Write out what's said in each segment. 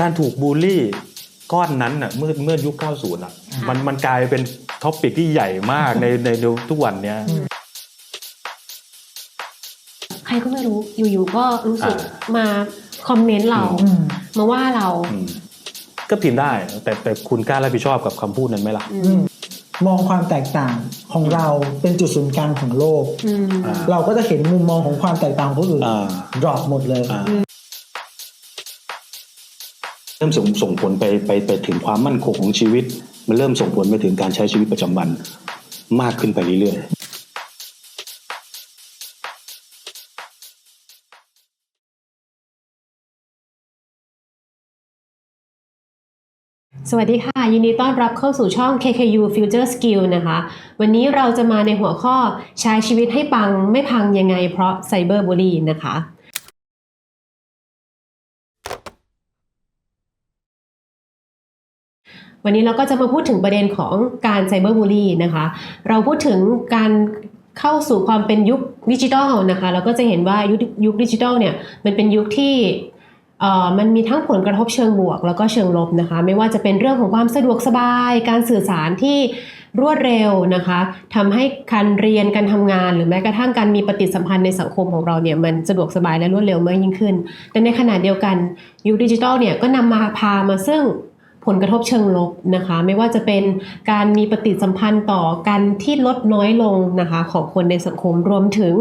การถูกบูลลี่ก้อนนั้นน่ะเมื่อเมื่อยุค 90อะมันมันกลายเป็นท็อปิกที่ใหญ่มากในในในทุกวันเนี้ยใครก็ไม่รู้อยู่ๆก็รู้สึกอ่มาคอมเมนต์เราอืมมาว่าเราอืมก็พิมพ์ได้ แต่แต่คุณกล้ารับผิดชอบกับคำพูดนั้นไหมล่ะอือืมมมองความแตกต่างของเราเป็นจุดศูนย์กลางของโลกอืมอ่าเราก็จะเห็นมุมมองของความแตกต่างของคนอื่นอ่าดรอปหมดเลยอ่า เริ่มส่งส่งผลไปไปไปถึงความมั่นคงของชีวิต มันเริ่มส่งผลไปถึงการใช้ชีวิตประจำวันมากขึ้นไปเรื่อยๆสวัสดีค่ะ ยินดีต้อนรับเข้าสู่ช่อง KKU Future Skill นะคะ วันนี้เราจะมาในหัวข้อใช้ชีวิตให้ปังไม่พังยังไงเพราะไซเบอร์บูล y นะคะ วันนี้เราก็จะมาพูดถึงประเด็นของการไซเบอร์บูล y นะคะ เราพูดถึงการเข้าสู่ความเป็นยุคดิจิทัลนะคะเราก็จะเห็นว่ายุคยุคดิจิทัลเนี่ยมันเป็นยุคที่มันมีทั้งผลกระทบเชิงบวก แล้วก็เชิงลบนะคะ ไม่ว่าจะเป็นเรื่องของความสะดวกสบาย การสื่อสารที่รวดเร็วนะคะทำให้การเรียนการทำงาน หรือแม้กระทั่งการมีปฏิสัมพันธ์ในสังคมของเราเนี่ยมันสะดวกสบายและรวดเร็วมากยิ่งขึ้น แต่ในขณะเดียวกันยุคดิจิทัลเนี่ยก็นำมาพามาซึ่ง ผลกระทบเชิงลบนะคะ ไม่ว่าจะเป็นการมีปฏิสัมพันธ์ต่อกันที่ลดน้อยลงนะคะของคนในสังคมรวมถึง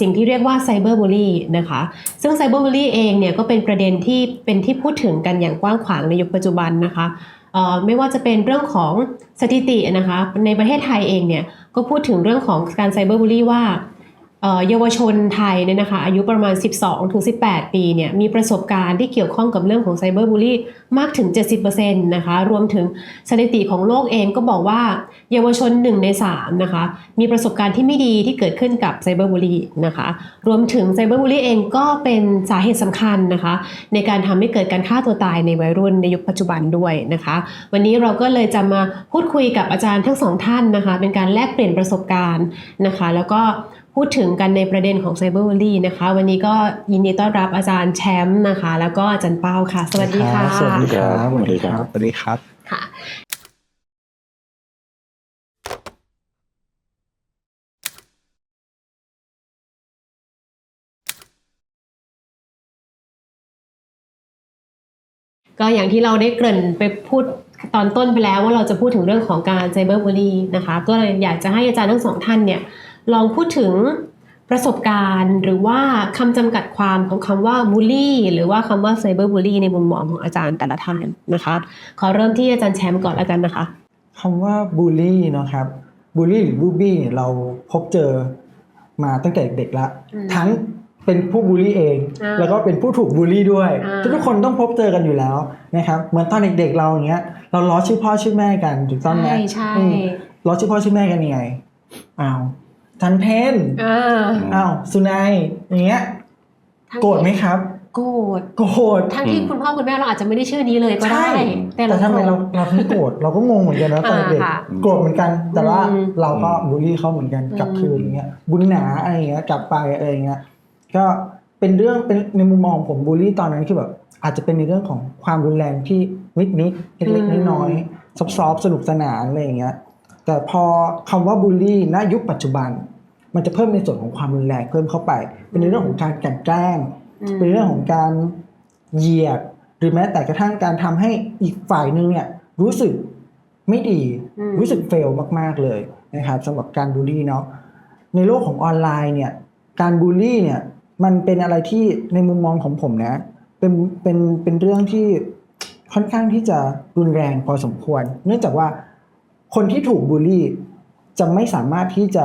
สิ่งที่เรียกว่าไซเบอร์บูล y นะคะ ซึ่งไซเบอร์บูล y เองเนี่ยก็เป็นประเด็นที่เป็นที่พูดถึงกันอย่างกว้างขวางในยุคปัจจุบันนะคะไม่ว่าจะเป็นเรื่องของสถิตินะคะ ในประเทศไทยเองเนี่ยก็พูดถึงเรื่องของการไซเบอร์บูล y ว่า เยาวชนไทยเนี่ยนะคะอายุประมาณ 12ถึง18 ปีเนี่ยมีประสบการณ์ที่เกี่ยวข้องกับเรื่องของไซเบอร์บูล y มากถึง 70%นะคะรวมถึงสถิติของโลกเองก็บอกว่า เยาวชน 1 ใน3นะคะมีประสบการณ์ที่ไม่ดีที่เกิดขึ้นกับไซเบอร์บูล y นะคะรวมถึงไซเบอร์บูล y เองก็เป็นสาเหตุสำคัญนะคะในการทำให้เกิดการฆ่าตัวตายในวัยรุ่นในยุคปัจจุบันด้วยนะคะวันนี้เราก็เลยจะมาพูดคุยกับอาจารย์ทั้งสองท่านนะคะเป็นการแลกเปลี่ยนประสบการณ์นะคะแล้วก็ พูดถึงกันในประเด็นของไซเบอร์ u ล y นะคะ วันนี้ก็ยินดีต้อนรับอาจารย์แชมป์นะคะ แล้วก็อาจารย์เป้าค่ะ สวัสดีค่ะ สวัสดีครับสวัสดีครับสวัสดีครับค่ะก็อย่างที่เราได้เกริ่นไปพูดตอนต้นไปแล้วว่าเราจะพูดถึงเรื่องของการไซเบอร์บูล y นะคะ ก็เลยอยากจะให้อาจารย์ทั้งสองท่านเนี่ย ลองพูดถึงประสบการณ์ หรือว่าคำจำกัดความของคำว่าบูลลี่ หรือว่าคำว่าไซเบอร์บูล y ในมุมมองของอาจารย์แต่ละท่านนะคะ ขอเริ่มที่อาจารย์แชมป์ก่อนแล้วกันนะคะคำว่าบูลลี่เนาะครับบูลลี่หรือบูบี้เนี่ยเราพบเจอมาตั้งแต่เด็กๆละอืมทั้งเป็นผู้บูลลี่เองอ่าแล้วก็เป็นผู้ถูกบูลลี่ด้วยอ่าทุกๆคนต้องพบเจอกันอยู่แล้วนะครับเหมือนตอนเด็กๆเราอย่างเงี้ย เราล้อชื่อพ่อชื่อแม่กันถูกต้องไหมใช่ใช่อืมล้อชื่อพ่อชื่อแม่กันยังไงอ้าว จันเพนอ่าอ้าวสุนัยอย่างเงี้ยทั้งโกรธไหมครับ โกรธโกรธทั้งที่อืมคุณพ่อคุณแม่เราอาจจะไม่ได้ชื่อนี้เลยก็ได้ใช่แต่แต่เราทำไมเราโกรธเราถึงโกรธเราก็งงเหมือนกันนะตอนเด็กอ่าค่ะโกรธเหมือนกัน แต่ว่าอืมเราก็บูลลี่เขาเหมือนกันกลับอืมคืนอย่างเงี้ย บุญหนาอะไรอย่างเงี้ยกลับไปอะไรอย่างเงี้ยก็เป็นเรื่องเป็นในมุมมองของผมบูลลี่ตอนนั้นคือแบบอาจจะเป็นในเรื่องของความรุนแรงที่นิดนิดๆเล็กๆน้อยๆซอฟๆสนุกสนานอะไรอย่างเงี้ย แต่พอคำว่าบูลลี่ณยุคปัจจุบัน มันจะเพิ่มในส่วนของความรุนแรงเพิ่มเข้าไป เป็นในเรื่องของการกลันแกล้งอืมเป็นเรื่องของการเหยียดหรือแม้แต่กระทั่งการทำให้อีกฝ่ายหนึงเนี่ยรู้สึกไม่ดีอืมรู้สึกเฟลมากๆเลยนะครับสำหรับการบูลลี่เนาะในโลกของออนไลน์เนี่ยการบูลลี่เนี่ยมันเป็นอะไรที่ในมุมมองของผมนะเป็นเป็นเป็นเรื่องที่ค่อนข้างที่จะรุนแรงพอสมควร เนื่องจากว่า คนที่ถูกบูลลี่จะไม่สามารถที่จะ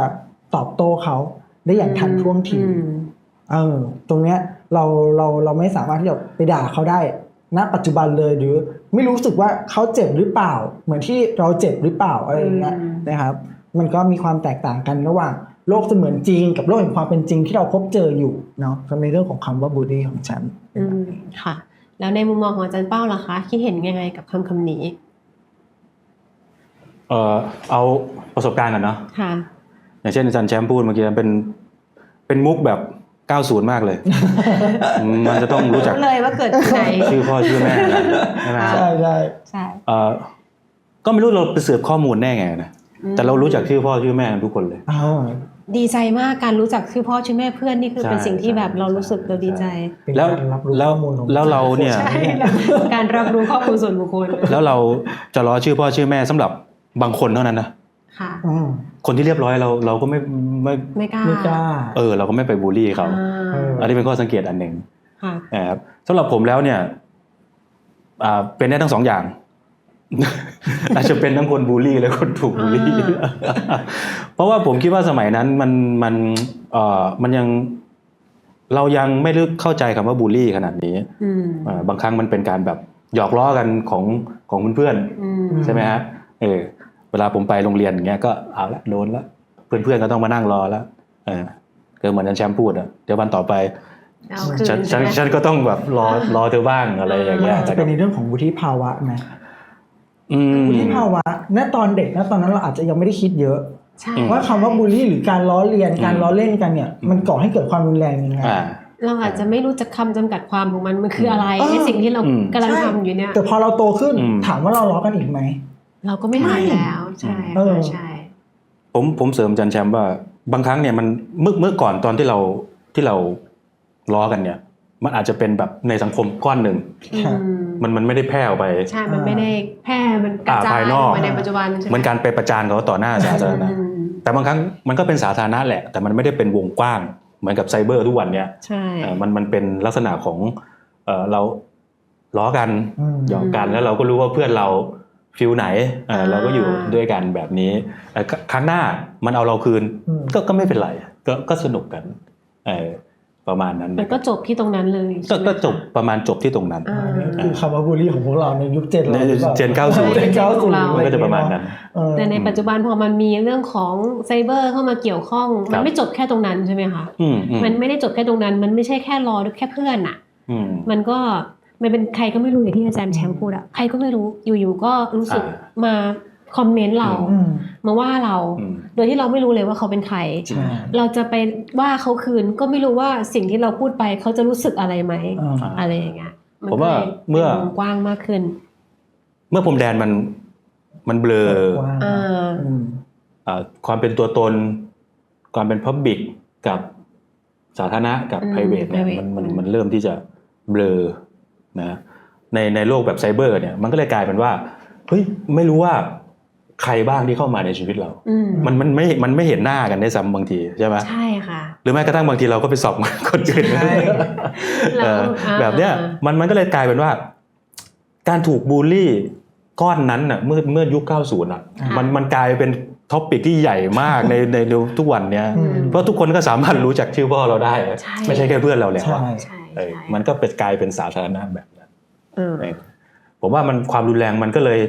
ตอบโต้เขาได้อย่างทันท่วงทีอืมเออตรงเนี้ยเราเราเราไม่สามารถที่จะไปด่าเขาได้ณปัจจุบันเลยหรือไม่รู้สึกว่าเขาเจ็บหรือเปล่า เหมือนที่เราเจ็บหรือเปล่าอะไรอย่างเงี้ยอืมนะครับ มันก็มีความแตกต่างกันระหว่างโลกเสมือนจริง กับโลกแห่งความเป็นจริงที่เราพบเจออยู่เนาะในเรื่องของคำว่าบูลลี่ของฉันอืมค่ะ แล้วในมุมมองของอาจารย์เป้าล่ะคะคิดเห็นยังไงกับคำคำนี้ เออเอาประสบการณ์ก่อนเนาะค่ะอย่างเช่นอาจารย์แชมป์พูดเมื่อกี้เป็นเป็นมุกแบบ 90 มากเลย มันจะต้องรู้จักเลยว่าเกิดที่ไหนชื่อพ่อชื่อแม่นะใช่ไหมใช่ใช่ใช่เอ่อก็ไม่รู้เราไปสืบข้อมูลแน่ไงนะอืมแต่เรารู้จักชื่อพ่อชื่อแม่ทุกคนเลยอ้าวดีใจมากการรู้จักชื่อพ่อชื่อแม่เพื่อนนี่คือใช่เป็นสิ่งที่แบบใช่เรารู้สึกเราดีใจเป็นแล้วการรับรู้แล้วข้อมูลของแล้วเราเนี่ยใช่การรับรู้ข้อมูลส่วนบุคคล แล้วเราจะรอชื่อพ่อชื่อแม่สำหรับ บางคนเท่านั้นนะค่ะ อืมคนที่เรียบร้อยเราเราก็ไม่ไม่ไม่กล้าไม่กล้า เออ เราก็ไม่ไปบูลลี่เขาอ่าเอออันนี้เป็นข้อสังเกตอันหนึ่งค่ะนะครับสำหรับผมแล้วเนี่ย อ่า เป็นได้ทั้งสองอย่าง อาจจะเป็นทั้งคนบูลลี่และคนถูกบูลลี่อ่าเพราะว่าผมคิดว่าสมัยนั้นมันมันเอ่อมันยังเรายังไม่ลึกเข้าใจคำว่าบูลลี่ขนาดนี้อืมอ่าบางครั้งมันเป็นการแบบหยอกล้อกันของของเพื่อนอืม ๆใช่ไหมฮะเออ เวลาผมไปโรงเรียนอย่างเงี้ยก็เอาละโดนละเพื่อนๆก็ต้องมานั่งรอแล้วเออก็เหมือนอาจารย์แชมป์พูดอะเดี๋ยววันต่อไปเอาคืนฉันฉันใช่ไหมฉันก็ต้องแบบรอรอเธอบ้างอะไรอย่างมันเงี้ยอาจจะเป็นในเรื่องของวุฒิภาวะไหมอืมวุฒิภาวะณตอนเด็กณตอนนั้นเราอาจจะยังไม่ได้คิดเยอะใช่ว่าคำว่าบูลลี่หรือการล้อเลียนอืมการล้อเล่นกันเนี่ย มันก่อให้เกิดความรุนแรงยังไงอ่าเราอาจจะไม่รู้จักคำจำกัดความของมันมันคืออะไรเออไอ้สิ่งที่เราอืมกำลังใช่ทำอยู่เนี่ยแต่พอเราโตขึ้นอืมถามว่าเราล้อกันอีกไหม เราก็ไม่ทำแล้ว ใช่เออค่ะใช่ผมผมเสริมอาจันแชมป์ว่า บางครั้งเนี่ยมันเมื่อเมื่อก่อนตอนที่เราที่เราล้อกันเนี่ย มันอาจจะเป็นแบบในสังคมก้อนหนึ่งครับอืมมันมันไม่ได้แพร่ออกไปใช่มันไม่ได้แพร่มันกระอ่าจายภายนอกมาในปัจจุบันใช่ไหเหมือนการไปประจานเขาต่อหน้าสาธารณะอืมแต่บางครั้งมันก็เป็นสาธารณะแหละ แต่มันไม่ได้เป็นวงกว้างเหมือนกับไซเบอร์ทุกวันเนี่ยใช่เอ่อมันมันเป็นลักษณะของเอ่อเราล้อกันอืมหยอกกันแล้วเราก็รู้ว่าเพื่อนเรา ฟิลไหนเอ่ออ่าเราก็อยู่ด้วยกันแบบนี้เอ่อคครั้งหน้ามันเอาเราคืนอืมก็ก็ไม่เป็นไรก็ก็สนุกกันเออประมาณนั้นมันก็จบที่ตรงนั้นเลยก็ใช่ไหมก็จบประมาณจบที่ตรงนั้นอ่าอันนี้คือคำว่าบูลลี่ของพวกเราในยุคเจนในเราหรือปล่าเจน90เจนเก้าศูนย์มันก็จะประมาณนั้นเออแต่ในปัจจุบันพอมันมีเรื่องของไซเบอร์เข้ามาเกี่ยวข้องครัมันบไม่จบแค่ตรงนั้นใช่ไหมคะอืมอืมมันไม่ได้จบแค่ตรงนั้น มันไม่ใช่แค่รอแค่เพื่อนอะอืมมันก็ มันเป็นใครก็ไม่รู้อย่างที่อาจารย์แชมป์พูดอะใครก็ไม่รู้อยู่ๆก็รู้สึกอ่ามาคอมเมนต์เราอืมมาว่าเราอืมโดยที่เราไม่รู้เลยว่าเขาเป็นใครใช่เราจะไปว่าเขาคืนก็ไม่รู้ว่าสิ่งที่เราพูดไปเขาจะรู้สึกอะไรไหมอ่าอะไรอย่างเงี้ยนผมว่าก็ลยเมื่อป็นวงกว้างมากขึ้น เมื่อพรมแดนมันมันเบลอกว้างอ่าอืมอ่าความเป็นตัวตน ความเป็นพับบิกกับสาธารณะกับอืมไพรเวทเนี่ย private มันมันอืมมันเริ่มที่จะเบลอ นะในในโลกแบบไซเบอร์เนี่ยมันก็เลยกลายเป็นว่าเฮ้ยไม่รู้ว่าใครบ้างที่เข้ามาในชีวิตเราอืมมันมันไม่ มันไม่เห็นหน้ากันได้ซ้ำบางทีใช่ไหมใช่ค่ะ หรือแม้กระทั่งบางทีเราก็ไปสอบคนอื่นใช่เอออ่าแบบเนี้ยมันมันก็เลยกลายเป็นว่า การถูกบูลลี่ก้อนนั้นน่ะเมื่อเมื่อยุค 90อะค่ะมันมันกลายเป็นท็อปปิกที่ใหญ่มากในในในทุกวันเนี้ยอืมเพราะทุกคนก็สามารถรู้จักชื่อพ่อเราได้ใช่ไม่ใช่แค่เพื่อนเราแล้วใช่ อะใช่เออใช่มันก็เป็นกลายเป็นสาธารณะแบบนั้นเออเออผมว่ามันความรุนแรงมันก็เลย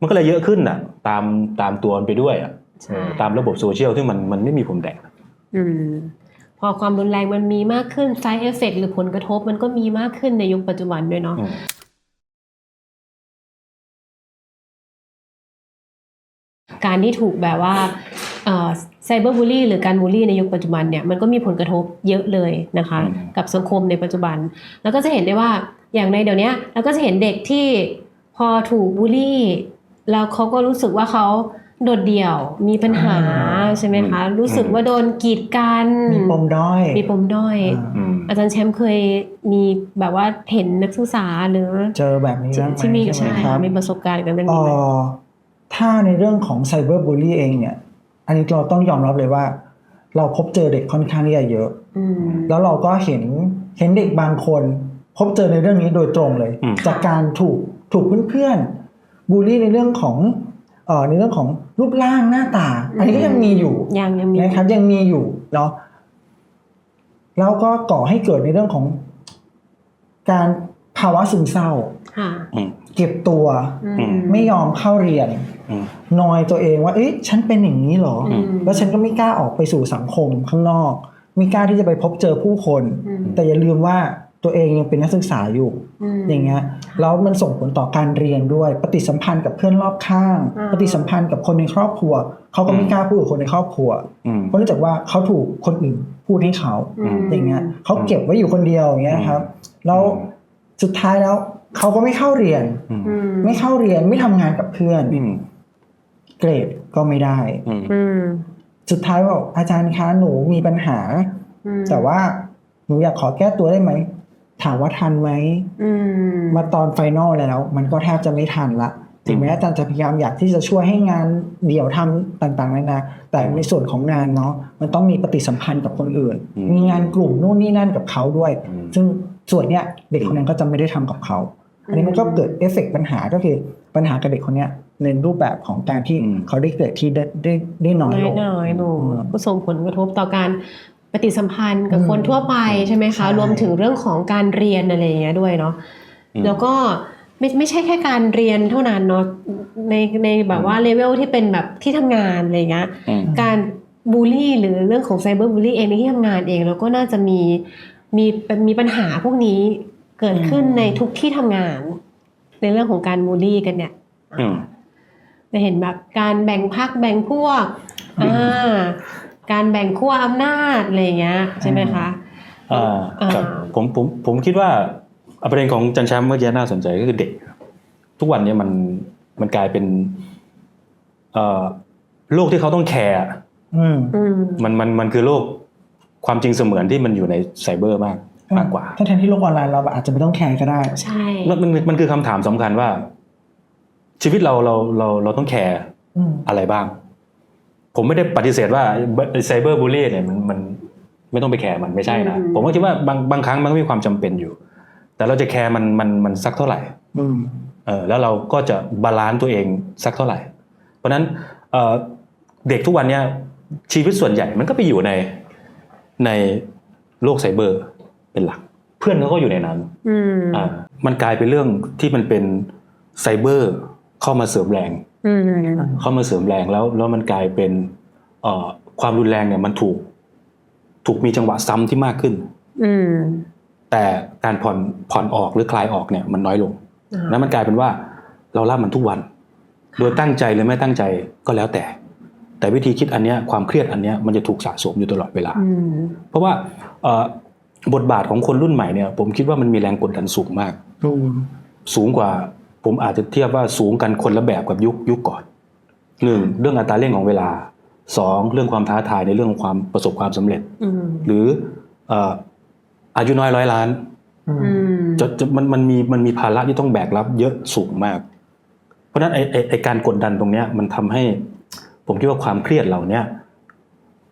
มันก็เลยเยอะขึ้นอะ ตามตามตัวมันไปด้วยอะใช่เออตามระบบโซเชียลที่มันมันไม่มีพรมแดนอืมพอความรุนแรงมันมีมากขึ้น side effect หรือผลกระทบมันก็มีมากขึ้นในยุคปัจจุบันด้วยเนาะอืมการที่ถูกแบบว่า ไซเบอร์บูลลี่หรือการบูลลี่ในยุคปัจจุบันเนี่ยมันก็มีผลกระทบเยอะเลยนะคะอืมกับสังคมในปัจจุบัน แล้วก็จะเห็นได้ว่าอย่างในเดี๋ยวนี้เราก็จะเห็นเด็กที่พอถูกบูลลี่ แล้วเขาก็รู้สึกว่าเขาโดดเดี่ยวมีปัญหาอ่าใช่ไหมคะ รู้สึกว่าโดนกีดกันมีปมด้อยมีปมด้อยอ่าอืมอาจารย์แชมป์เคยมีแบบว่าเห็นนักศึกษาหรือเจอแบบนี้บ้างไหมที่มีใช่ใช่ไหมครับมีประสบการณ์กับเรื่องเอ่นี้ไหมอถ้าในเรื่องของไซเบอร์บูลลี่เองเนี่ย อันนี้เราต้องยอมรับเลยว่า เราพบเจอเด็กค่อนข้างที่จะเยอะอืมแล้วเราก็เห็นเห็นเด็กบางคน พบเจอในเรื่องนี้โดยตรงเลยอืมจากการถูกถูกเพื่อนๆบูลลี่ในเรื่องของเอ่อในเรื่องของรูปร่างหน้าตา อันนี้ก็ยังมีอยู่ยังยังมีนะครับ ยังมีอยู่เนาะแล้วก็ก่อให้เกิดในเรื่องของการภาวะซึมเศร้าค่ะอืม เก็บตัวอืมไม่ยอมเข้าเรียนอืมนอยตัวเองว่า เอ๊ะฉันเป็นอย่างนี้เหรออืมแล้วฉันก็ไม่กล้าออกไปสู่สังคมข้างนอก ไม่กล้าที่จะไปพบเจอผู้คนอืมแต่อย่าลืมว่าตัวเองยังเป็นนักศึกษาอยู่มอย่างเงี้ยแล้วมันส่งผลต่อการเรียนด้วย ปฏิสัมพันธ์กับเพื่อนรอบข้างอ่าปฏิสัมพันธ์กับคนในครอบครัว เขาก็ไม่อืมกล้าพูดกับคนในครอบครัวอืมเพราะเนื่องจากว่าเขาถูกคนอื่นพูดให้เขามอย่างเงี้ยเขาเก็บไว้อยู่คนเดียวอย่างเงี้ยครับ แล้วอืม สุดท้ายแล้วเขาก็ไม่เข้าเรียนอืมอืมไม่เข้าเรียนไม่ทำงานกับเพื่อน อืมเกรดก็ไม่ได้ อืมอืมสุดท้ายบอกอาจารย์คะหนูมีปัญหา อืมแต่ว่าหนูอยากขอแก้ตัวได้ไหม ถามว่าทันไหม อืมมาตอนไฟนอลแล้ว มันก็แทบจะไม่ทันละถึงแม้อาจารย์จะพยายามอยากที่จะช่วยให้งานเดี่ยวทำต่างๆนานาแต่ในส่วนของงานเนาะมันต้องมีปฏิสัมพันธ์กับคนอื่น อืม มีงานกลุ่มนู่นนี่นั่นกับเขาด้วย อืมซึ่ง ส่วนเนี้ยเด็กคนนั้นก็จะไม่ได้ทำกับเขาอันนี้มันก็เกิดเอฟเฟกต์ปัญหาก็คือปัญหากับเด็กคนเนี้ยในรูปแบบของการที่อืมเขาได้เกิดที่ได้ได้ได้น้อยน้ลอยงน้อยลงอืมก็ส่งผลกระทบต่อการปฏิสัมพันธ์กับอืมคนทั่วไปใช่ไหมใช่คะ รวมถึงเรื่องของการเรียนอะไรอย่างเงี้ยด้วยเนาะอืมแล้วก็ไม่ไม่ใช่แค่การเรียนเท่านั้นเนาะในในแบบว่าเลเวลที่เป็นแบบที่ทำงานอะไรอย่างเงี้ยอืมการบูลลี่หรือเรื่องของไซเบอร์บูลลี่เองในที่ทำงานเองเราก็น่าจะมี มีมีปัญหาพวกนี้เกิดขึ้นอืมในทุกที่ทำงาน ในเรื่องของการบูลลี่กันเนี่ยอืมจะเห็นแบบการแบ่งพักแบ่งพวกอ่าการแบ่งขั้วอำนาจอะไรอย่างเงี้ยใช่ไหมคะอ่าอ่าครับผมผมผมคิดว่าประเด็นของจันแชมป์เมื่อกี้น่าสนใจก็คือเด็ก ทุกวันเนี้มันมันกลายเป็นเอ่อโลกที่เขาต้องแคร์อะอืมอืมมันมันมันคือโลก ความจริงเสมือนที่มันอยู่ในไซเบอร์มากมากกว่าถ้าแทนที่โลกออนไลน์เราอาจจะไม่ต้องแคร์ก็ได้ ใช่ใช่มันมันมันคือคำถามสำคัญว่า ชีวิตเราเราเราเราต้องแคร์อืมอะไรบ้าง ผมไม่ได้ปฏิเสธว่าไซเบอร์บูลลี่เนี่ยมันมันไม่ต้องไปแคร์มันไม่ใช่นะผมก็คิดว่าบางบางครั้งมันก็มีความจำเป็นอยู่ แต่เราจะแคร์มันมันมันสักเท่าไหร่อืมเออแล้วเราก็จะบาลานซ์ตัวเองสักเท่าไหร่ เพราะฉะนั้นเอ่อเด็กทุกวันเนี้ยชีวิตส่วนใหญ่มันก็ไปอยู่ใน ในโลกไซเบอร์เป็นหลัก เพื่อนเขาก็อยู่ในนั้นอืมอ่ามันกลายเป็นเรื่องที่มันเป็นไซเบอร์เข้ามาเสริมแรงอืมเข้ามาเสริมแรงแล้วแล้วมันกลายเป็นเอ่อความรุนแรงเนี่ยมันถูก ถูกมีจังหวะซ้ำที่มากขึ้น อืมแต่การผ่อนผ่อนออกหรือคลายออกเนี่ยมันน้อยลงอ่านั้นมันกลายเป็นว่า เรารับมันทุกวัน โดยตั้งใจหรือไม่ตั้งใจก็แล้วแต่ แต่วิธีคิดอันเนี้ยความเครียดอันเนี้ยมันจะถูกสะสมอยู่ตลอดเวลาอืมเพราะว่าเอ่อบทบาทของคนรุ่นใหม่เนี่ยผมคิดว่ามันมีแรงกดดันสูงมากอืมสูงกว่าผมอาจจะเทียบว่าสูงกันคนละแบบกับยุคยุคก่อนหนึ่งเรื่องอัตราเร่งของเวลาสองเรื่องความท้าทายในเรื่องของความประสบความสำเร็จอืมหรือเอ่ออายุน้อยร้อยล้านอืมอืมจะจะมันมันมีมันมีภาระที่ต้องแบกรับเยอะสูงมาก เพราะฉะนั้นไอไอไอการกดดันตรงเนี้ยมันทำให้ ผมคิดว่าความเครียดเหล่าเนี้ย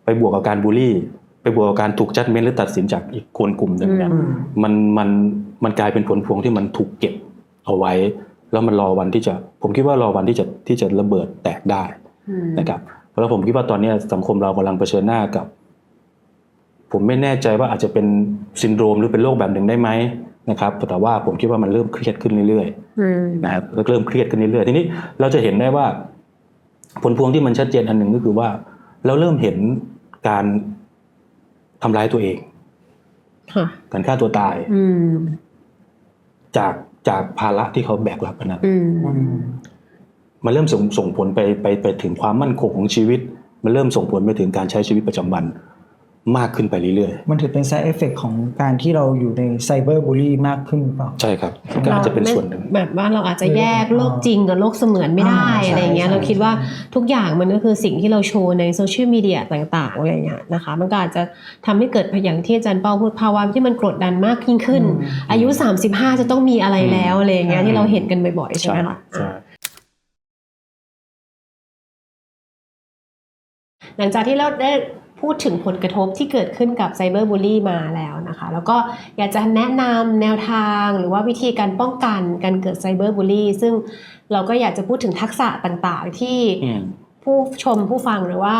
ไปบวกกับการบูลลี่ ไปบวกกับการถูกจัดเม้นหรือตัดสินจากอีกคนกลุ่มหนึ่งเนี่ยอืมมันมันมันกลายเป็นผลพวงที่มันถูกเก็บเอาไว้ แล้วมันรอวันที่จะ ผมคิดว่ารอวันที่จะที่จะระเบิดแตกได้อืมนะครับแล้วผมคิดว่าตอนเนี้ยสังคมเรากำลังเผชิญหน้ากับ ผมไม่แน่ใจว่าอาจจะเป็นซินโดรมหรือเป็นโรคแบบหนึ่งได้ไหมนะครับแต่ว่าผมคิดว่ามันเริ่มเครียดขึ้นเรื่อยอืมๆนะครับเริ่มเครียดขึ้นเรื่อยๆทีนี้เราจะเห็นได้ว่า ผลพวงที่มันชัดเจนอันหนึ่งก็คือว่า เราเริ่มเห็นการทำร้ายตัวเองค่ะการฆ่าตัวตายอืมจากจากภาระที่เขาแบกรับอันนั้นอืมอืมมันเริ่มส่งส่งผลไปไปไปถึงความมั่นคงของชีวิต มันเริ่มส่งผลไปถึงการใช้ชีวิตประจำวัน มากขึ้นไปเรื่อยมันถือเป็น side effect ของการที่เราอยู่ในไซเบอร์บูลลี่มากขึ้นหรือเปล่า ๆ ใช่ครับก็อาจจะเป็นส่วนหนึ่ง แบบว่าเราอาจจะแยกโลกจริงกับโลกเสมือนไม่ได้อ่าใช่อะไรเงี้ยใช่ เราคิดว่าทุกอย่างมันก็คือสิ่งที่เราโชว์ในโซเชียลมีเดียต่างๆอะไรเงี้ยนะคะ มันก็อาจจะทำให้เกิดอย่างที่อาจารย์เป้าพูดภาวะที่มันกดดันมากยิ่งขึ้นอายุ 35 จะต้องมีอะไรแล้วอะไรเงี้ยที่เราเห็นกันบ่อยๆใช่ไหมล่ะใช่ หลังจากที่เราได้ พูดถึงผลกระทบที่เกิดขึ้นกับไซเบอร์บูลลี่มาแล้วนะคะ แล้วก็อยากจะแนะนำแนวทางหรือว่าวิธีการป้องกันการเกิดไซเบอร์บูลลี่ซึ่งเราก็อยากจะพูดถึงทักษะต่างๆ ที่อืมผู้ชมผู้ฟังหรือว่า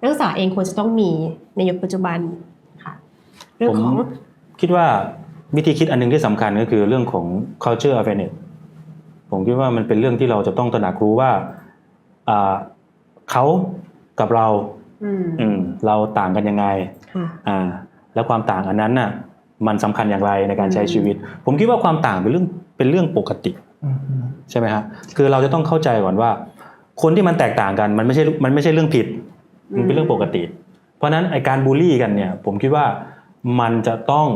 นักศึกษาเองควรจะต้องมีในยุคปัจจุบันค่ะเรื่องของผมคิดว่าวิธีคิดอันหนึงที่สำคัญก็คือเรื่องของ culture awareness ผมคิดว่ามันเป็นเรื่องที่เราจะต้องตระหนักรู้ว่าอ่าเขากับเรา อืมอืมเราต่างกันยังไงค่ะอ่า แล้วความต่างอันนั้นน่ะ มันสำคัญอย่างไรในการใช้ชีวิต ผมคิดว่าความต่างเป็นเรื่องเป็นเรื่องปกติอืมอืมใช่ไหมฮะคือเราจะต้องเข้าใจก่อนว่า คนที่มันแตกต่างกันมันไม่ใช่มันไม่ใช่เรื่องผิด มันเป็นเรื่องปกติ เพราะฉะนั้นไอการบูลลี่กันเนี่ย ผมคิดว่ามันจะต้อง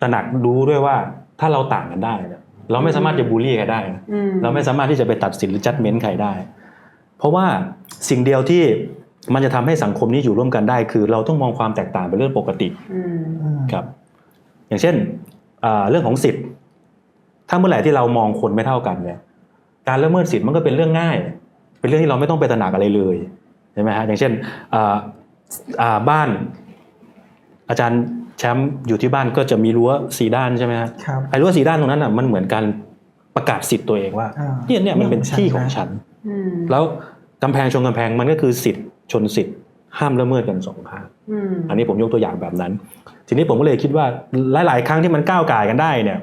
ตระหนักรู้ด้วยว่าถ้าเราต่างกันได้เนี่ยเราไม่สามารถจะบูลลี่ใครได้นะอืมเราไม่สามารถที่จะไปตัดสินหรือจัดเม้นใครได้ เพราะว่าสิ่งเดียวที่ มันจะทำให้สังคมนี้อยู่ร่วมกันได้ คือเราต้องมองความแตกต่างเป็นเรื่องปกติอืมอืมครับ อย่างเช่นอ่าเรื่องของสิทธิ์ ถ้าเมื่อไหร่ที่เรามองคนไม่เท่ากันเนี่ยการละเมิดสิทธิ์มันก็เป็นเรื่องง่าย เป็นเรื่องที่เราไม่ต้องไปตระหนักอะไรเลยใช่ไหมฮะอย่างเช่นอ่าอ่าบ้านอาจารย์แชมป์อยู่ที่บ้านก็จะมีรั้วสีด้านใช่ไหมฮะครับไอ้รั้วสีด้านตรงนั้นอะมันเหมือนการประกาศสิทธิ์ตัวเองว่าอ่าเนี่ยเนี่ยมันเป็นที่ของฉันอืมแล้วกำแพงชนกำแพงมันก็คือสิทธิ์ ชนสิทธิ์ห้ามละเมิดกันสองข้างอืมอันนี้ผมยกตัวอย่างแบบนั้น ทีนี้ผมก็เลยคิดว่าหลาย ๆ ครั้งที่มันก้าวไก่ายกันได้เนี่ย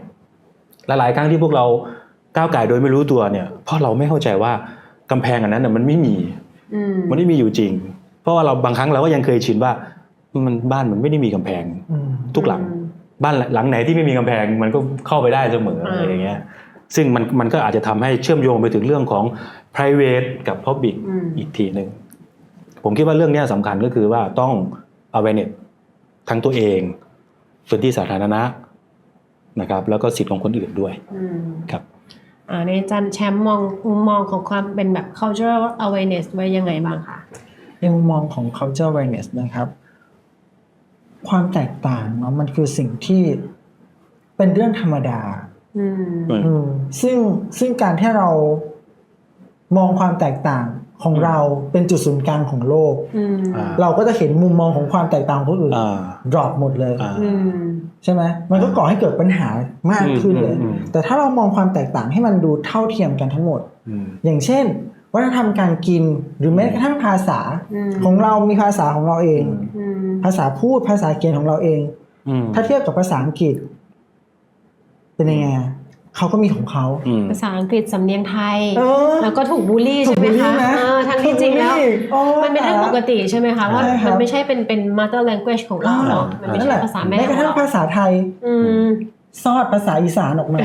หลาย ๆ ครั้งที่พวกเราก้าวไก่ายโดยไม่รู้ตัวเนี่ย เพราะเราไม่เข้าใจว่ากำแพงอันนั้นน่ะมันไม่มีอืมมันไม่มีอยู่จริง เพราะว่าเราบางครั้งเราก็ยังเคยชินว่า มันบ้านมันไม่ได้มีกำแพงอืมทุกหลัง บ้านหลังไหนที่ไม่มีกำแพงมันก็เข้าไปได้เสมออะไรอย่างเงี้ยซึ่งมันมันก็อาจจะทำให้เชื่อมโยงไปถึงเรื่องของ private กับ public อืมอีกทีหนึ่ง ผมคิดว่าเรื่องเนี้ยสำคัญก็คือว่าต้อง awareness ทั้งตัวเองพื้นที่สาธารณะนะครับ แล้วก็สิทธิ์ของคนอื่นด้วยอืมครับอ่าในอาจันแชมป์มองมุมมองของความเป็นแบบ cultural awareness ไว้ยังไงบ้างคะในมุมมองของ culture awareness นะครับ ความแตกต่างเนาะมันคือสิ่งที่เป็นเรื่องธรรมดาอืมอืมอืมซึ่งซึ่งการที่เรามองความแตกต่าง ของเราเป็นจุดศูนย์กลางของโลกอืมอ่าเราก็จะเห็นมุมมองของความแตกต่างของคนอื่นอ่า drop หมดเลยอ่าอืมใช่ไหมมันก็ก่อให้เกิดปัญหามากขึ้นเลยอืมอืมแต่ถ้าเรามองความแตกต่างให้มันดูเท่าเทียมกันทั้งหมดอืมอย่างเช่น วัฒนธรรมการกินหรือแม้กระทั่งภาษาอืมของเรามีภาษาของเราเองอืมภาษาพูดภาษาเขียนของเราเองอืมถ้าเทียบกับภาษาอังกฤษ เป็นยังไงอะ เขาก็มีของเขาอืมภาษาอังกฤษสำเนียงไทย เออแล้วก็ถูกบูลลี่ถูใช่กไหมบูลลี่คะนะเออทั้งที่จริงแล้วโอ้มันเป็นเรื่องปกติใช่ไหมคะว่าใช่ครับ มันไม่ใช่เป็นเป็น mother language ของเราเนาะมันไม่นั่นใช่แหละภาษาแม่แม้กขระองทั่งเราภาษาไทย อืม ซอดภาษาอีสานออกมา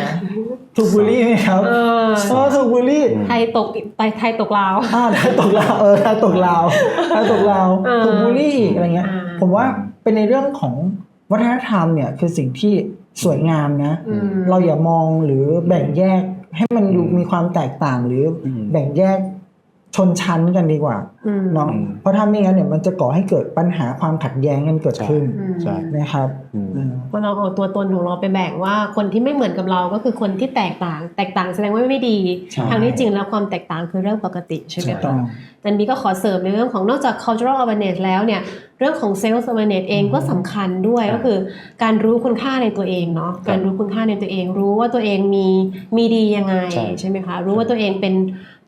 ถูกบูลลี่ไหมครับเออ ซอดถูกบูลลี่ไทยตกไทยไทยตกลาว อ่าไทยตกลาวเออไทยตกลาวไทยตกลาวเออถูกบูลลี่อีกอะไรเงี้ย อ่า ผมว่าเป็นในเรื่องของวัฒนธรรมเนี่ยคือสิ่งที่ สวยงามนะ อืม เราอย่ามองหรือแบ่งแยกให้มันดูมีความแตกต่างหรืออม แบ่งแยกชนชั้นกันดีกว่าอืมเนาะอืม เพราะถ้าไม่งั้นเนี่ยมันจะก่อให้เกิดปัญหาความขัดแย้งกันเกิดขึ้นอืมใช่ นะครับอืม อืม ว่าเราเอาตัวตนของเราไปแบ่งว่าคนที่ไม่เหมือนกับเราก็คือคนที่แตกต่าง แตกต่างแสดงว่าไม่ดีใช่ ทางที่จริงแล้วความแตกต่างคือเรื่องปกติใช่ไหมถูกต้คะองจันบีก็ขอเสริมในเรื่องของนอกจาก cultural awareness แล้วเนี่ย เรื่องของ self awareness เองก็สำคัญด้วยครับก็คือ การรู้คุณค่าในตัวเองเนาะครับการรู้คุณค่าในตัวเอง รู้ว่าตัวเองมีมีดียังไงใช่ใช่ไหมคะรู้ว่าตัวเองเป็น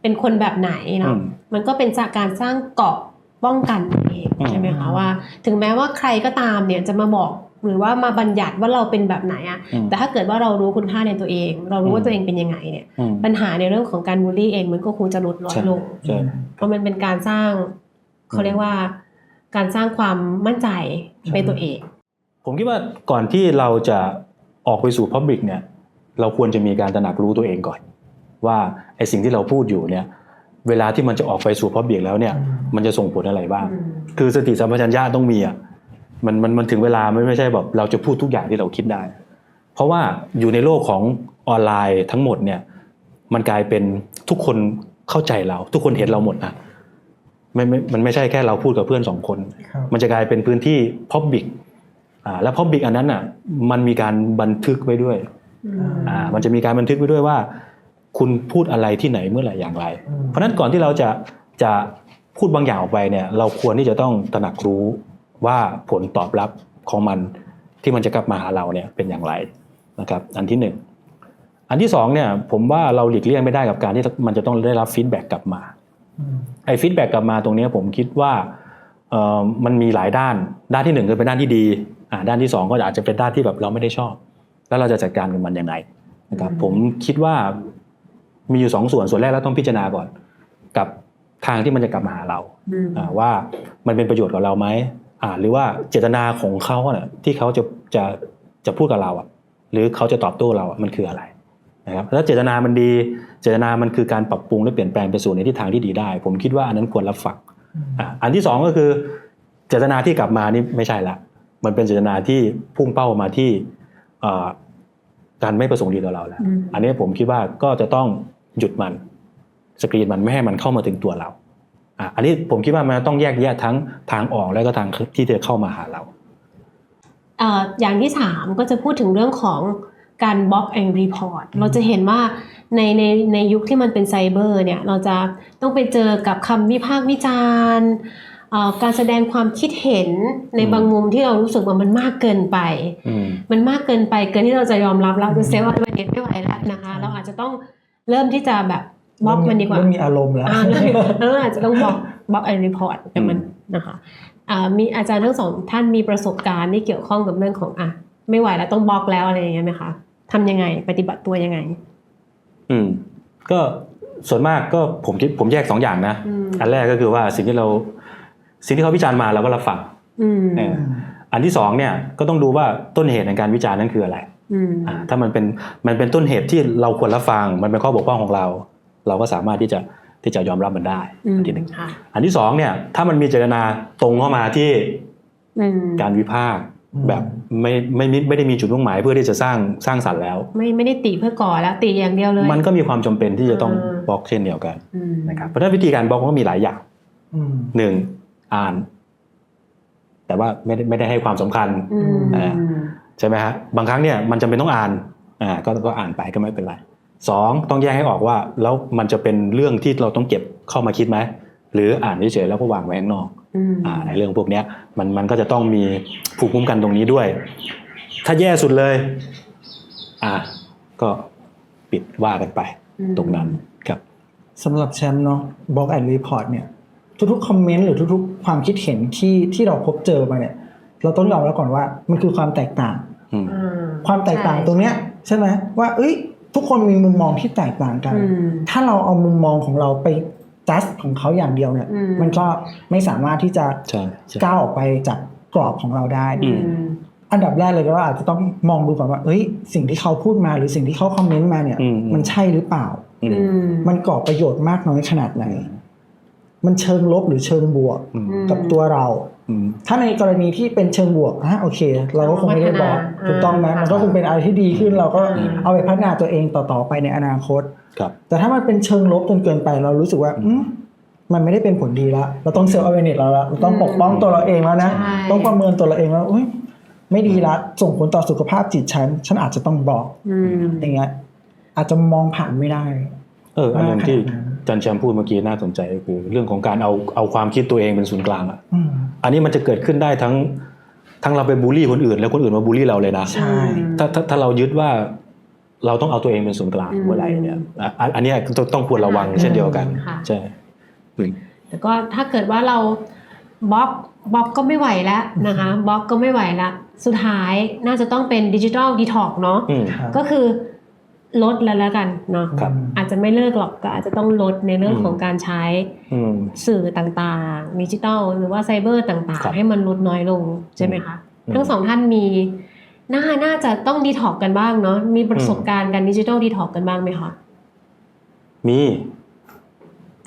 เป็นคนแบบไหนเนาะอืมมันก็เป็นจากการสร้างเกราะป้องกันตัวเองอืมใช่ไหมคะว่า ถึงแม้ว่าใครก็ตามเนี่ยจะมาบอกหรือว่ามาบัญญัติว่าเราเป็นแบบไหนอะอืมแต่ถ้าเกิดว่าเรารู้คุณค่าในตัวเอง เรารู้ว่าตัวเองเป็นยังไงเนี่ยอืมปัญหาในเรื่องของการบูลลี่เองมันก็คงจะลดน้อยใช่ลงใช่เพราะมันเป็นการสร้างเขาเรียกว่า การสร้างความมั่นใจในตัวเอง ผมคิดว่าก่อนที่เราจะออกไปสู่ Public เนี่ยเราควรจะมีการตระหนักรู้ตัวเองก่อน ว่าไอสิ่งที่เราพูดอยู่เนี่ยเวลาที่มันจะออกไปสู่ Public แล้วเนี่ยอืมมันจะส่งผลอะไรบ้างอืมคือสติสัมปชัญญะต้องมีอะมันมันมันถึงเวลาไม่ไม่ใช่แบบเราจะพูดทุกอย่างที่เราคิดได้ เพราะว่าอยู่ในโลกของออนไลน์ทั้งหมดเนี่ยมันกลายเป็นทุกคนเข้าใจเรา ทุกคนเห็นเราหมดนะ ไม่ไม่มันไม่ใช่แค่เราพูดกับเพื่อนสองคนครับมันจะกลายเป็นพื้นที่ Public อ่าแล้ว Public อันนั้นอะมันมีการบันทึกไว้ด้วยอืมอ่ามันจะมีการบันทึกไว้ด้วยว่า คุณพูดอะไรที่ไหนเมื่อไหร่อย่างไรอืมเพราะฉะนั้นก่อนที่เราจะจะพูดบางอย่างออกไปเนี่ย เราควรที่จะต้องตระหนักรู้ว่าผลตอบรับของมันที่มันจะกลับมาหาเราเนี่ยเป็นอย่างไรนะครับอันที่หนึ่งอันที่สองเนี่ยผมว่าเราหลีกเลี่ยงไม่ได้กับการที่มันจะต้องได้รับฟีดแบ็กกลับมาอืม ไอ้ฟีดแบ็กกลับมาตรงเนี้ยผมคิดว่าเอ่อมันมีหลายด้าน ด้านที่หนึ่งคือเป็นด้านที่ดีอ่าด้านที่สองก็อาจจะเป็นด้านที่แบบเราไม่ได้ชอบ แล้วเราจะจัดการกับมันยังไงนะครับผมคิดว่ามีอยู่สองส่วนส่วนแรกเราต้องพิจารณาก่อน กับทางที่มันจะกลับมาหาเราอืมอ่าว่ามันเป็นประโยชน์กับเราไหมอ่าหรือว่าเจตนาของเขาเนี่ยที่เขาจะจะจะพูดกับเราอะ หรือเขาจะตอบโต้เราอะมันคืออะไร นะครับถ้าเจตนามันดี เจตนามันคือการปรับปรุงและเปลี่ยนแปลงไปสู่ในทิศทางที่ดีได้ ผมคิดว่าอันนั้นควรรับฟังอะอันที่สองก็คือเจตนาที่กลับมานี่ไม่ใช่ละ มันเป็นเจตนาที่พุ่งเป้ามาที่เอ่อการไม่ประสงค์ดีต่อเราแล้วอืมอันนี้ผมคิดว่าก็จะต้องหยุดมันสกรีนมันไม่ให้มันเข้ามาถึงตัวเราอะอันนี้ผมคิดว่ามันต้องแยกแยะทั้งทางออกและก็ทางที่จะเข้ามาหาเราเอ่ออย่างที่สามก็จะพูดถึงเรื่องของ การบล็อกแอนด์รีพอร์ตเราจะเห็นว่าในในในยุคที่มันเป็นไซเบอร์เนี่ยเราจะต้องไปเจอกับคำวิพากษ์วิจารณ์เอ่อการแสดงความคิดเห็นในอืมบางมุมที่เรารู้สึกว่ามันมากเกินไปอืมมันมากเกินไปเกินที่เราจะยอมรับแล้วจะเซลล์ว่ามันไม่ไหวแล้วนะคะ เราอาจจะต้องเริ่มที่จะแบบบล็อกมันดีกว่าเริ่มมีอารมณ์แล้วอ่าแล้วอาจจะต้องบล็อกบล็อกแอนด์รีพอร์ตกับมันนะคะอ่ามีอาจารย์ทั้งสองท่านมีประสบการณ์ที่เกี่ยวข้องกับเรื่องของอะไม่ไหวแล้วต้องบล็อกแล้วอะไรอย่างเงี้ยไหมคะ ทำยังไง ปฏิบัติตัวยังไง อืม ก็ส่วนมากก็ผมคิดผมแยกสองอย่างนะอืมอันแรกก็คือว่าสิ่งที่เรา สิ่งที่เขาวิจารณ์มาเราก็รับฟังอืมเอออันที่สองเนี่ยก็ต้องดูว่าต้นเหตุในการวิจารณ์นั้นคืออะไรอืมอ่าถ้ามันเป็นมันเป็นต้นเหตุที่เราควรรับฟัง มันเป็นข้อบกพร่องของเรา เราก็สามารถที่จะที่จะยอมรับมันได้อืมอันที่หนึ่งค่ะอันที่สองเนี่ย ถ้ามันมีเจตนาตรงเข้ามาที่อืมการวิพากษ์อืม แบบไม่ไม่ไม่ไม่ได้มีจุดมุ่งหมายเพื่อที่จะสร้างสร้างสรรค์แล้ว ไม่ไม่ได้ติเพื่อก่อแล้วติอย่างเดียวเลย มันก็มีความจำเป็นที่จะต้องอ่าบล็อกเช่นเดียวกันอืมนะครับเพราะฉะนั้นวิธีการบล็อกมันก็มีหลายอย่างอืมหนึ่งอ่าน แต่ว่าไม่ได้ไม่ได้ให้ความสำคัญอืมอ่าใช่ไหมฮะบางครั้งเนี่ยมันจำเป็นต้องอ่านอ่าก็ก็อ่านไปก็ไม่เป็นไรสองต้องแยกให้ออกว่า แล้วมันจะเป็นเรื่องที่เราต้องเก็บเข้ามาคิดไหมหรืออ่านเฉยๆแล้วก็วางไว้ข้างนอกอืมอ่า ในเรื่องพวกเนี้ยมันมันก็จะต้องมีภูมิคุ้มกันตรงนี้ด้วย ถ้าแย่สุดเลย อ่า ก็ปิดว่ากันไปอืมตรงนั้นครับสำหรับแชมป์เนาะบล็อกแอนด์รีพอร์ตเนี่ย ทุกๆคอมเมนต์หรือทุกๆ ความคิดเห็นที่ที่เราพบเจอมาเนี่ย เราต้องยอมรับก่อนว่ามันคือความแตกต่างอืมอ่าความแตกต่างตรงเนี้ยใช่ไหมว่า เอ้ย ทุกคนมีมุมมองที่แตกต่างกันอืมถ้าเราเอามุมมองของเราไป จัดของเขาอย่างเดียวเนี่ยอืมมันก็ไม่สามารถที่จะใช่ใช่ก้าวออกไปจากกรอบของเราได้อืมอันดับแรกเลยก็ว่าอาจจะต้องมองดูก่อนว่าเอ้ย สิ่งที่เขาพูดมาหรือสิ่งที่เขาคอมเมนต์มาเนี่ยอืมมันใช่หรือเปล่าอืมอืมมันก่อประโยชน์มากน้อยขนาดไหน มันเชิงลบหรือเชิงบวกอืมกับตัวเราอืมถ้าในกรณีที่เป็นเชิงบวกอะโอเค เราก็คงไม่ได้บอกพัฒนาถูกต้องไหมอ่ามัมันก็คงเป็นอะไรที่ดีขึ้นเราก็อืมเอาไปพัฒนาตัวเองต่อๆไปในอนาคต ครับแต่ถ้ามันเป็นเชิงลบจนเกินไปเรารู้สึกว่าอืมมันไม่ได้เป็นผลดีละเราต้องเซลล์อเวเนตเราละเราต้องปกป้องตัวเราเองแล้วนะใช่ต้องประเมินตัวเราเองแล้วอุ้ยไม่ดีละส่งผลต่อสุขภาพจิตฉัน ฉันอาจจะต้องบอกอืมอย่างเงี้ยอาจจะมองผ่านไม่ได้ เอออันหนึ่งที่มากขนาดนั้นจันแชมป์พูดเมื่อกี้น่าสนใจก็คือ เรื่องของการเอาเอาความคิดตัวเองเป็นศูนย์กลางอะอืมอันนี้มันจะเกิดขึ้นได้ทั้งทั้งเราไปบูลลี่คนอื่น แล้วคนอื่นมาบูลลี่เราเลยนะใช่ถ้าถ้าถ้าเรายึดว่า เราต้องเอาตัวเองเป็นศูนย์กลางอืมเมื่อไหร่เนี่ยอะอันอันเนี้ยต้องต้องควรระวังเช่นเดียวกันค่ะใช่อืมแล้วก็ถ้าเกิดว่าเราบล็อกบล็อกก็ไม่ไหวแล้วนะคะบล็อกก็ไม่ไหวละสุดท้ายน่าจะต้องเป็นดิจิทัลดีท็อกเนาะอืมครับก็คือลดแล้วแล้วกันเนาะครับอาจจะไม่เลิกหรอกก็อาจจะต้องลดในเรื่องอืมของการใช้อืมสื่อต่างๆดิจิทัลหรือว่าไซเบอร์ต่างครับๆให้มันลดน้อยลงใช่ไหมคะอืมทั้งสองท่านมี น่าน่าจะต้องดีท็อกกันบ้างเนาะมีประสบการณ์การดิจิทัลดีท็อกกันบ้างไหมคะมี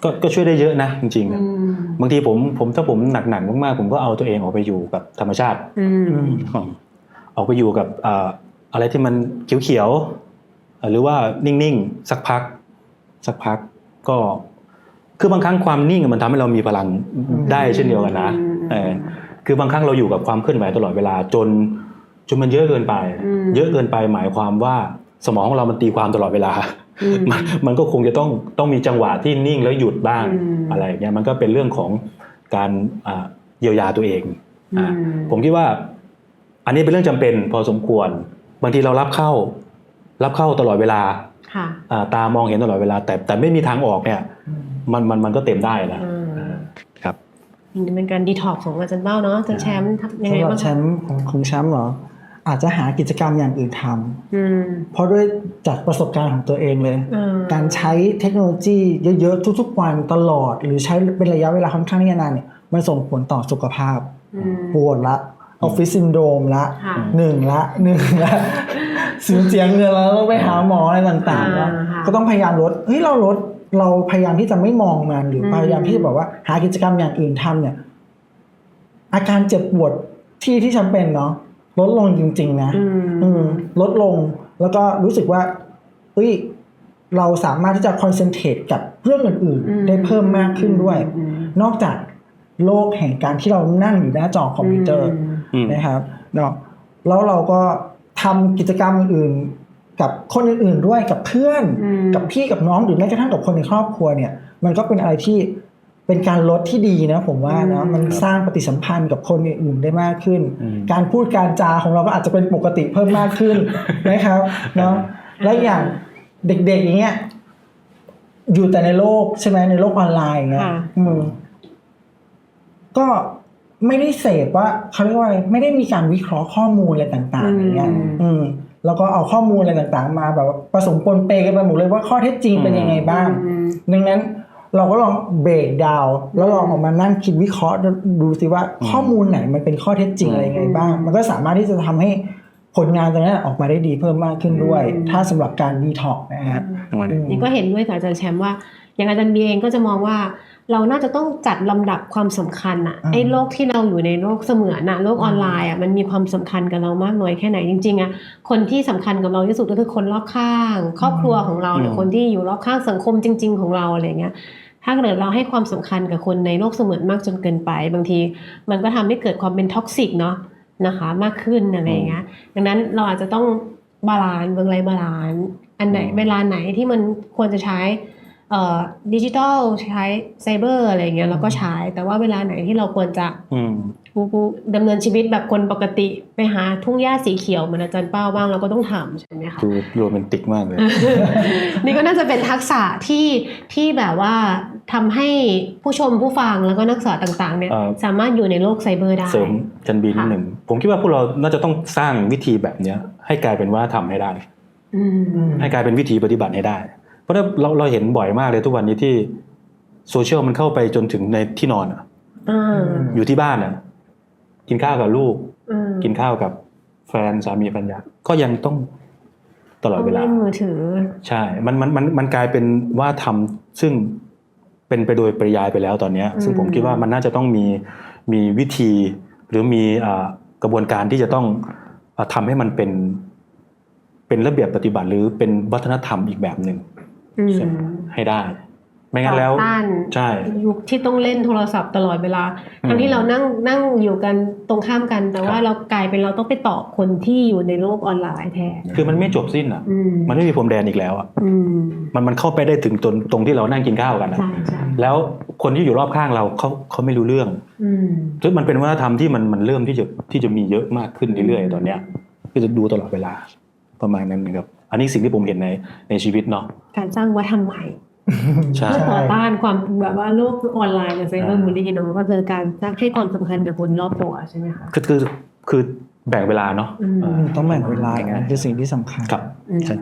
ก็ก็ช่วยได้เยอะนะจริงๆอือะมบางทีผมผมถ้าผมหนักๆมากๆผมก็เอาตัวเองออกไปอยู่กับธรรมชาติอืมอืมออกไปอยู่กับเอ่ออะไรที่มันเขียวๆเอ่อหรือว่านิ่งๆสักพัก สักพักก็คือบางครั้งความนิ่งมันทำให้เรามีพลังได้เช่นเดียวกันนะอืมเออคือบางครั้งเราอยู่กับความเคลื่อนไหวตลอดเวลาจน จนมันเยอะเกินไปอืมเยอะเกินไปหมายความว่าสมองของเรามันตีความตลอดเวลาอืมมันมันก็คงจะต้องต้องมีจังหวะที่นิ่งแล้วหยุดบ้างอืมอะไรอย่างเงี้ยมันก็เป็นเรื่องของการอ่าเยียวยาตัวเองอ่าอืมผมคิดว่า อันนี้เป็นเรื่องจำเป็นพอสมควร บางทีเรารับเข้า รับเข้าตลอดเวลาค่ะอ่าตามองเห็นตลอดเวลา แต่แต่ไม่มีทางออกเนี่ยอืมมันมันมันก็เต็มได้นะอืมครับนี่เป็นการดีท็อกของอาจารย์เบ้าเนาะอาจารย์แชมป์ทำยังไงสำหรับบ้างแชคะมป์ของของแชมป์เหรอ อาจจะหากิจกรรมอย่างอื่นทำอืมเพราะด้วยจากประสบการณ์ของตัวเองเลยอืมการใช้เทคโนโลยีเยอะๆทุกๆวันตลอด หรือใช้เป็นระยะเวลาค่อนข้างที่จะนานเนี่ยมันส่งผลต่อสุขภาพอืมปวดละออฟฟิศซินโดรมละค่ะหนึ่งละหนึ่งละสูญเสียเงินแล้วต้องไปหาหมออะไรต่างๆแล้วอ่าค่ะก็ต้องพยายามลดเฮ้ยเราลดเราพยายามที่จะไม่มองมันหรืออมพยายามที่จะบอกว่า หากิจกรรมอย่างอื่นทำเนี่ย อาการเจ็บปวดที่ที่ฉันเป็นเนาะ ลดลงจริง ๆ นะอืมอืมลดลงแล้วก็รู้สึกว่าเฮ้ยเราสามารถที่จะคอนเซนเทรตกับเรื่องอื่นอืมๆได้เพิ่มมากขึ้นด้วยอืมนอกจากโลกแห่งการที่เรานั่งอยู่หน้าจอคอมพิวเตอร์อืมนะครับเนาะแล้วเราก็ทำกิจกรรมอื่นๆกับคนอื่นๆด้วยกับเพื่อนอืมกับพี่กับน้องหรือแม้กระทั่งกับคนในครอบครัวเนี่ย มันก็เป็นอะไรที่ เป็นการลดที่ดีนะผมว่านะอืมมันสร้างปฏิสัมพันธ์กับคนอื่นๆได้มากขึ้นอืมการพูดการจาของเราก็อาจจะเป็นปกติเพิ่มมากขึ้นนะครับเนาะและอย่างเด็กๆอย่างเงี้ยอยู่แต่ในโลกใช่ไหมในโลกออนไลน์เงี้ยค่ะอืมก็ไม่ได้เสพว่าเขาเรียกว่าอะไรไม่ได้มีการวิเคราะห์ข้อมูลอะไรต่าง ๆ อย่างเงี้ยอืมอืมแล้วก็เอาข้อมูลอะไรต่างๆ มาแบบว่าผสมปนเปกันไปหมดเลยว่าข้อเท็จจริงเป็นยังไงบ้างอืมดังนั้น เราก็ลองเบรกดาวน์แล้วลองออกมานั่งคิดวิเคราะห์ดูสิว่าข้อมูลไหนมันเป็นข้อเท็จจริงอะไรยังไงบ้าง มันก็สามารถที่จะทำให้ผลงานตรงนั้นออกมาได้ดีเพิ่มมากขึ้นด้วยอืมถ้าสำหรับการดีท็อกนะฮะมันอืมนี่ก็เห็นด้วยกับอาจารย์แชมป์ว่า อย่างอาจารย์เบียร์เองก็จะมองว่า เราน่าจะต้องจัดลำดับความสำคัญอะอืมไอ้โลกที่เราอยู่ในโลกเสมือนอะโลกออนไลน์อะมันมีความสำคัญกับเรามากน้อยแค่ไหนจริงๆอะคนที่สำคัญกับเราที่สุดก็คือคนรอบข้าง ครอบครัวของเราหรืออืมคนที่อยู่รอบข้างสังคมจริง ๆ ของเราอะไรเงี้ย ถ้าเกิดเราให้ความสำคัญกับคนในโลกเสมือนมากจนเกินไป บางทีมันก็ทำให้เกิดความเป็นท็อกซิกเนาะนะคะมากขึ้นอะไรอย่างเงี้ยดังนั้นเราอาจจะต้องบาลานซ์เบิร์ไลบาลานซ์อันไหนอืมเวลาไหนที่มันควรจะใช้เอ่อ ดิจิทัลใช้ไซเบอร์อะไรอย่างเงี้ยเราก็ใช้ แต่ว่าเวลาไหนที่เราควรจะอืมดำเนินชีวิตแบบคนปกติไปหาทุ่งหญ้าสีเขียวเหมือนอาจารย์เป้าบ้างเราก็ต้องทำใช่ไหมคะดูโรแมนติกมากเลย นี่ก็น่าจะเป็นทักษะที่ที่แบบว่าทำให้ผู้ชมผู้ฟังแล้วก็นักศึกษาต่างๆเนี่ยเอ่อสามารถอยู่ในโลกไซเบอร์ได้เสริมจันบีนิดค่ะหนึ่งผมคิดว่าพวกเราน่าจะต้องสร้างวิธีแบบเนี้ยให้กลายเป็นว่าทำให้ได้อืมอืมให้กลายเป็นวิธีปฏิบัติให้ได้ เพราะว่าเราเราเห็นบ่อยมากเลยทุกวันนี้ที่โซเชียลมันเข้าไปจนถึงในที่นอนอะอ่าอยู่ที่บ้านอะกินข้าวกับลูกอืมกินข้าวกับแฟนสามีภรรยาก็ยังต้องตลอดเวลาต้องนมือถือ ใช่ มันมันมันมันกลายเป็นว่าทำซึ่งเป็นไปโดยปริยายไปแล้วตอนเนี้ยซึ่งผมคิดว่ามันน่าจะต้องมีมีวิธี หรือมีอ่ากระบวนการที่จะต้องอาทำให้มันเป็น เป็นระเบียบปฏิบัติหรือเป็นวัฒนธรรมอีกแบบหนึ่งอืม ให้ได้ ไม่งั้นแล้วต่อต้านใช่ยุคที่ต้องเล่นโทรศัพท์ตลอดเวลาอืมทั้งที่เรานั่งนั่งอยู่กันตรงข้ามกัน แต่ว่าครับเรากลายเป็นเราต้องไปตอบคนที่อยู่ในโลกออนไลน์แทนคือมันไม่จบสิ้นอะอืมมันไม่มีพรมแดนอีกแล้วอะอืมมันมันเข้าไปได้ถึงตรงตรงที่เรานั่งกินข้าวกันอะใช่ใช่แล้วคนที่อยู่รอบข้างเราเขาเขาไม่รู้เรื่องอืมซึ่งมันเป็นวัฒนธรรมที่มันมันเริ่มที่จะที่จะมีเยอะมากขึ้นเรื่อยๆตอนเนี้ยก็จะดูตลอดเวลาประมาณนั้นนะครับ อันนี้สิ่งที่ผมเห็นในในชีวิตเนาะ การสร้างวัฒนธรรมใหม่ใช่เพื่อต่อต้านความแบบว่าโลกออนไลน์กับไซเบอร์บูลลี่เนอะก็เจอการสร้างให้ความสำคัญกับคนรอบตัวใช่ไหมคะคือคือคือแบ่งเวลาเนาะอืมเออือมต้องแบ่งเวลาอย่างนั้นคือสิ่งที่สำคัญครับอืมใช่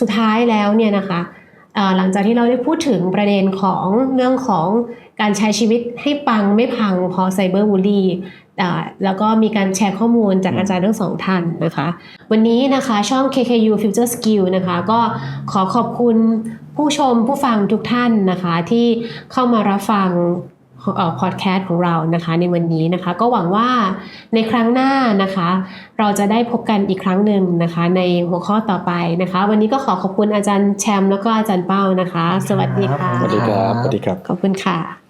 สุดท้ายแล้วเนี่ยนะคะอ่า หลังจากที่เราได้พูดถึงประเด็นของเรื่องของการใช้ชีวิตให้ปังไม่พังพอไซเบอร์บูลลี่แล้วก็มีการแชร์ข้อมูลจากอาจารย์ทั้งสองท่านนะคะ วันนี้นะคะช่อง KKU Future Skill นะคะก็ขอขอบคุณผู้ชมผู้ฟังทุกท่านนะคะ ที่เข้ามารับฟัง พอดแคสต์ของเรานะคะในวันนี้นะคะ ก็หวังว่าในครั้งหน้านะคะ เราจะได้พบกันอีกครั้งหนึ่งนะคะ ในหัวข้อต่อไปนะคะ วันนี้ก็ขอขอบคุณอาจารย์แชมป์แล้วก็อาจารย์เป้านะคะ สวัสดีค่ะสวัสดีครับสวัสดีครับขอบคุณค่ะ